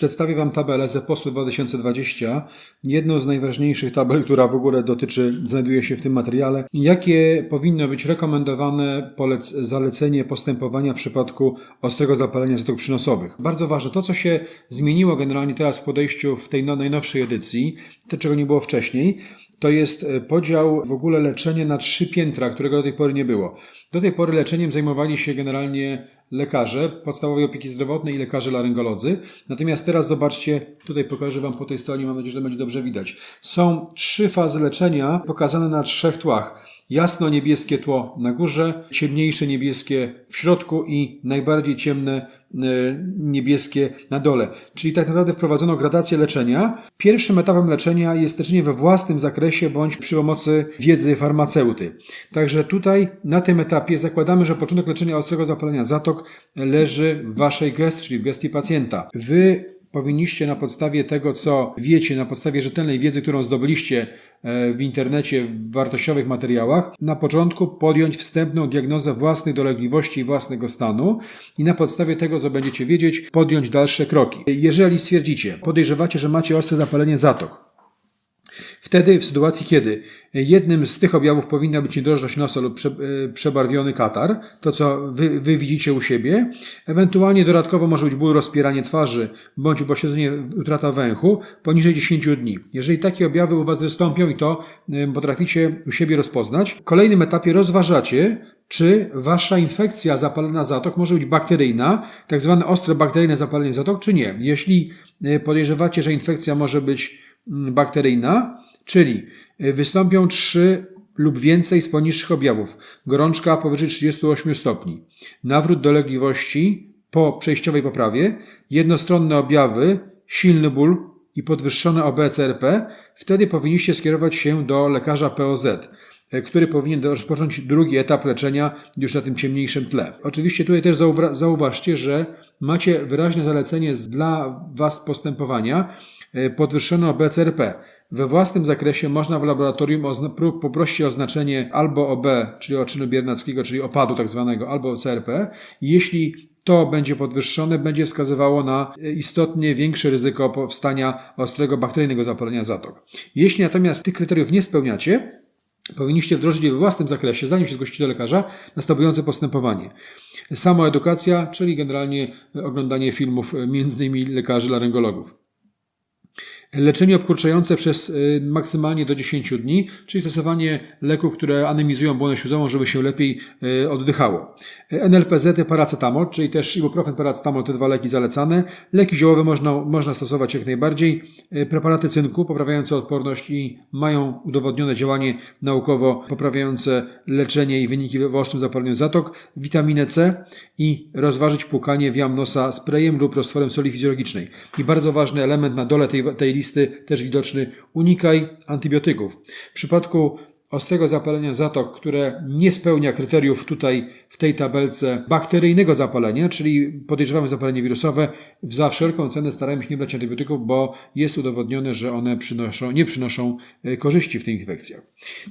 Przedstawię Wam tabelę z EPOS-u 2020, jedną z najważniejszych tabel, która w ogóle dotyczy, znajduje się w tym materiale. Jakie powinno być rekomendowane polec, zalecenie postępowania w przypadku ostrego zapalenia zatok przynosowych? Bardzo ważne, to co się zmieniło generalnie teraz w podejściu w tej no, najnowszej edycji, to czego nie było wcześniej, to jest e, podział w ogóle leczenia na trzy piętra, którego do tej pory nie było. Do tej pory leczeniem zajmowali się generalnie lekarze podstawowej opieki zdrowotnej i lekarze laryngolodzy. Natomiast teraz zobaczcie, tutaj pokażę Wam po tej stronie, mam nadzieję, że będzie dobrze widać. Są trzy fazy leczenia pokazane na trzech tłach. Jasno-niebieskie tło na górze, ciemniejsze niebieskie w środku i najbardziej ciemne e, niebieskie na dole. Czyli tak naprawdę wprowadzono gradację leczenia. Pierwszym etapem leczenia jest leczenie we własnym zakresie bądź przy pomocy wiedzy farmaceuty. Także tutaj na tym etapie zakładamy, że początek leczenia ostrego zapalenia zatok leży w Waszej gestii, czyli w gestii pacjenta. Wy powinniście na podstawie tego, co wiecie, na podstawie rzetelnej wiedzy, którą zdobyliście e, w internecie, w wartościowych materiałach, na początku podjąć wstępną diagnozę własnych dolegliwości i własnego stanu i na podstawie tego, co będziecie wiedzieć, podjąć dalsze kroki. Jeżeli stwierdzicie, podejrzewacie, że macie ostre zapalenie zatok, Wtedy, w sytuacji, kiedy jednym z tych objawów powinna być niedrożność nosa lub prze, e, przebarwiony katar, to co wy, wy, widzicie u siebie, ewentualnie dodatkowo może być ból, rozpieranie twarzy bądź upośledzenie, utrata węchu poniżej 10 dni. Jeżeli takie objawy u Was wystąpią i to e, potraficie u siebie rozpoznać, w kolejnym etapie rozważacie, czy wasza infekcja zapalenia zatok może być bakteryjna, tak zwane ostre bakteryjne zapalenie zatok, czy nie. Jeśli e, podejrzewacie, że infekcja może być mm, bakteryjna, Czyli y, wystąpią trzy lub więcej z poniższych objawów. Gorączka powyżej 38 stopni, nawrót dolegliwości po przejściowej poprawie, jednostronne objawy, silny ból i podwyższone OB-CRP, wtedy powinniście skierować się do lekarza POZ, y, który powinien rozpocząć drugi etap leczenia już na tym ciemniejszym tle. Oczywiście tutaj też zauważcie, że macie wyraźne zalecenie dla Was postępowania y, podwyższone OB-CRP. We własnym zakresie można w laboratorium poprosić o oznaczenie albo OB, czyli oczynu biernackiego, czyli opadu tak zwanego, albo CRP. Jeśli to będzie podwyższone, będzie wskazywało na istotnie większe ryzyko powstania ostrego bakteryjnego zapalenia zatok. Jeśli natomiast tych kryteriów nie spełniacie, powinniście wdrożyć we własnym zakresie, zanim się zgłosicie do lekarza, następujące postępowanie. Samoedukacja, czyli generalnie oglądanie filmów między innymi lekarzy laryngologów. Leczenie obkurczające przez y, maksymalnie do 10 dni, czyli stosowanie leków, które anemizują błonę śluzową, żeby się lepiej y, oddychało. NLPZ, paracetamol, czyli też ibuprofen, paracetamol, te dwa leki zalecane. Leki ziołowe można, można stosować jak najbardziej. Y, preparaty cynku poprawiające odporność i mają udowodnione działanie naukowo poprawiające leczenie i wyniki w ostrym zapaleniu zatok. Witaminę C i rozważyć płukanie w jam nosa sprayem lub roztworem soli fizjologicznej. I bardzo ważny element na dole tej, tej listy też widoczny, unikaj antybiotyków. W przypadku ostrego zapalenia zatok, które nie spełnia kryteriów tutaj w tej tabelce bakteryjnego zapalenia, czyli podejrzewamy zapalenie wirusowe, za wszelką cenę staramy się nie brać antybiotyków, bo jest udowodnione, że one przynoszą, nie przynoszą e, korzyści w tych infekcjach.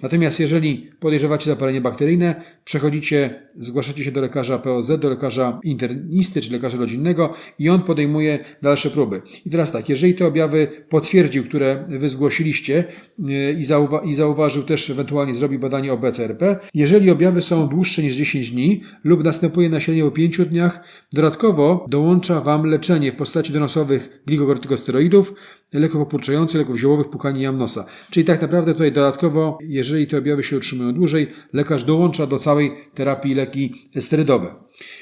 Natomiast jeżeli podejrzewacie zapalenie bakteryjne, przechodzicie, zgłaszacie się do lekarza POZ, do lekarza internisty czy lekarza rodzinnego i on podejmuje dalsze próby. I teraz tak, jeżeli te objawy potwierdził, które wy zgłosiliście e, i, zauwa i zauważył też ewentualnie ewentualnie zrobi badanie OBCRP. Jeżeli objawy są dłuższe niż 10 dni lub następuje nasilenie po 5 dniach, dodatkowo dołącza Wam leczenie w postaci donosowych gligokortykosteroidów, leków opłuczających, leków ziołowych, pukani jam nosa. Czyli tak naprawdę tutaj dodatkowo, jeżeli te objawy się utrzymują dłużej, lekarz dołącza do całej terapii leki sterydowe.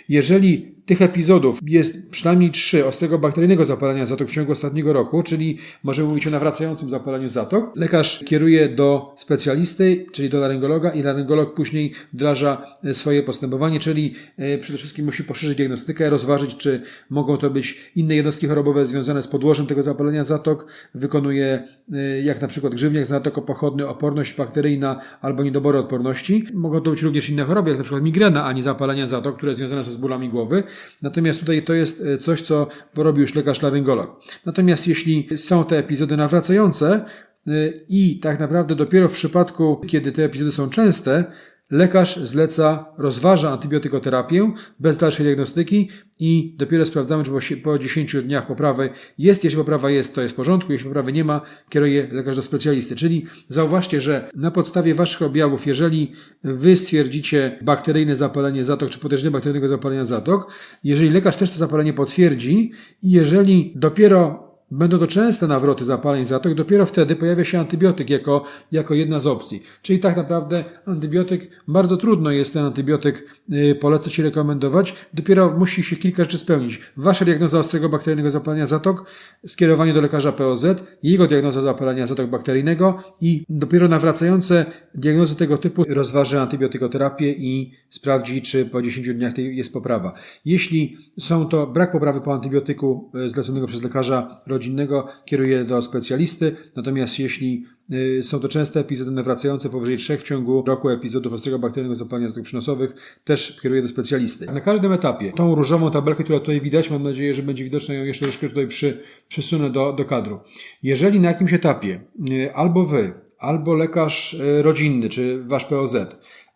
Jeżeli tych epizodów jest przynajmniej trzy ostrego bakteryjnego zapalenia zatok w ciągu ostatniego roku, czyli możemy mówić o nawracającym zapaleniu zatok. Lekarz kieruje do specjalisty, czyli do laryngologa i laryngolog później wdraża e, swoje postępowanie, czyli e, przede wszystkim musi poszerzyć diagnostykę, rozważyć, czy mogą to być inne jednostki chorobowe związane z podłożem tego zapalenia zatok. Wykonuje e, jak na przykład grzywniak zatok pochodny, oporność bakteryjna albo niedobory odporności. Mogą to być również inne choroby, jak na przykład migrena, a nie zapalenia zatok, które związane są z bólami głowy. Natomiast tutaj to jest e, coś, co porobił już lekarz laryngolog. Natomiast jeśli są te epizody nawracające e, i tak naprawdę dopiero w przypadku, kiedy te epizody są częste, lekarz zleca, rozważa antybiotykoterapię bez dalszej diagnostyki i dopiero sprawdzamy, czy po- po 10 dniach poprawy jest. Jeśli poprawa jest, to jest w porządku. Jeśli poprawy nie ma, kieruje lekarz do specjalisty. Czyli zauważcie, że na podstawie waszych objawów, jeżeli wy stwierdzicie bakteryjne zapalenie zatok, czy podejrzenie bakteryjnego zapalenia zatok, jeżeli lekarz też to zapalenie potwierdzi i jeżeli dopiero Będą to częste nawroty zapaleń zatok, dopiero wtedy pojawia się antybiotyk jako, jako jedna z opcji. Czyli tak naprawdę antybiotyk, bardzo trudno jest ten antybiotyk y, polecać Ci rekomendować, dopiero musi się kilka rzeczy spełnić. Wasza diagnoza ostrego bakteryjnego zapalenia zatok, skierowanie do lekarza POZ, jego diagnoza zapalenia zatok bakteryjnego i dopiero nawracające diagnozy tego typu rozważy antybiotykoterapię i sprawdzi, czy po 10 dniach jest poprawa. Jeśli są to brak poprawy po antybiotyku y, zleconego przez lekarza rodzinnego, kieruje do specjalisty. Natomiast jeśli y, są to częste epizody nawracające powyżej trzech w ciągu roku epizodów ostrego bakteryjnego zapalenia zatok przynosowych, też kieruje do specjalisty. Na każdym etapie tą różową tabelkę, która tutaj widać, mam nadzieję, że będzie widoczna ją jeszcze troszkę tutaj przy, przysunę do, do kadru. Jeżeli na jakimś etapie y, albo wy, albo lekarz y, rodzinny, czy wasz POZ,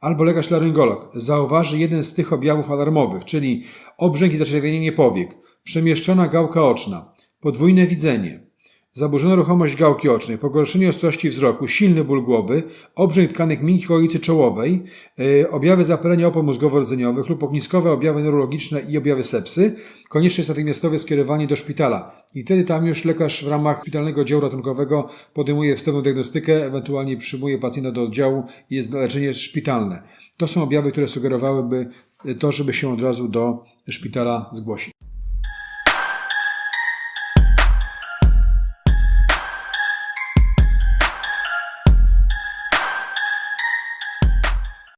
albo lekarz laryngolog zauważy jeden z tych objawów alarmowych, czyli obrzęk i zaczerwienienie powiek, przemieszczona gałka oczna, podwójne widzenie, zaburzona ruchomość gałki ocznej, pogorszenie ostrości wzroku, silny ból głowy, obrzęk tkanek miękkich okolicy czołowej, yy, objawy zapalenia opon mózgowo-rdzeniowych lub ogniskowe objawy neurologiczne i objawy sepsy, konieczne jest natychmiastowe skierowanie do szpitala. I wtedy tam już lekarz w ramach szpitalnego działu ratunkowego podejmuje wstępną diagnostykę, ewentualnie przyjmuje pacjenta do oddziału i jest leczenie szpitalne. To są objawy, które sugerowałyby to, żeby się od razu do szpitala zgłosić.